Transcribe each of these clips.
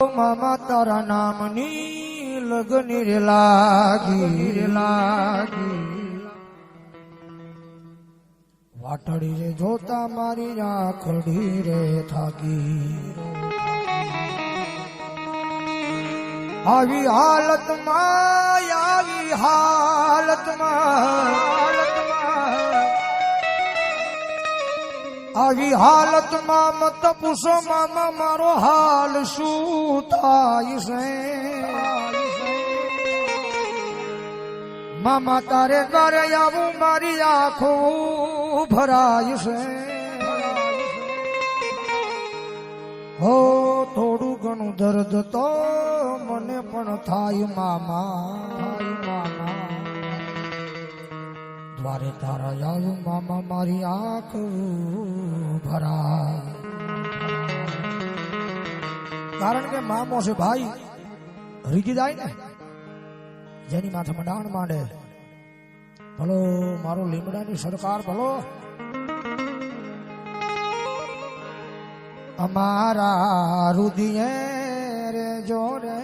મામા તારા નામની લગની રે લાગી. રે લાગી વાટડી રે જોતા મારી રાખડી રે થાકી. આવી હાલતમાં આવી હાલતમાં હાલતમાં આવી હાલતમાં મત પૂછો મામા, મારો હાલ શું થાય છે? મામા, તારે ઘરે આવું, મારી આંખો ભરાય છે. હો, થોડું ઘણું દર્દ તો મને પણ થાય મામા. દ્વારે તારા આવું મામા મારી આંખ ભરાય કારણ કે મામો છે ભાઈ રીગી જાય ને, જેની માથે મંડાણ માંડે. ભલો, મારો લીમડાની સરકાર ભલો. અમારા રુદિયે રે જોરે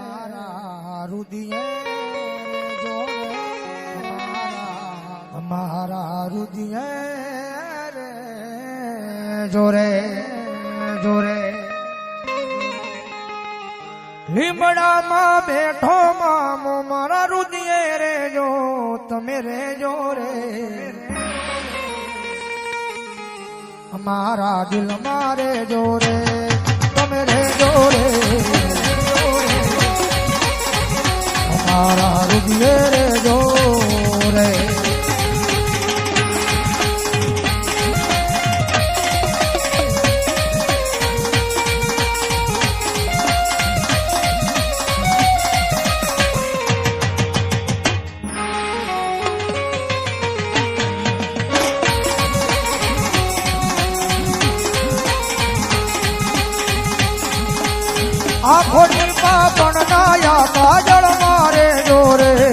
અમારા રુદિયે અમારા અમારા રુદિયે રે જોરે જોરે લીમડામાં બેઠો મામો મારા રુદિયે રે જો તમે રે જો રે અમારા દિલ મારે જોરે તમે રે જોરે આખો નિર્પા પણ નાયા કાજળ મારે જોરે.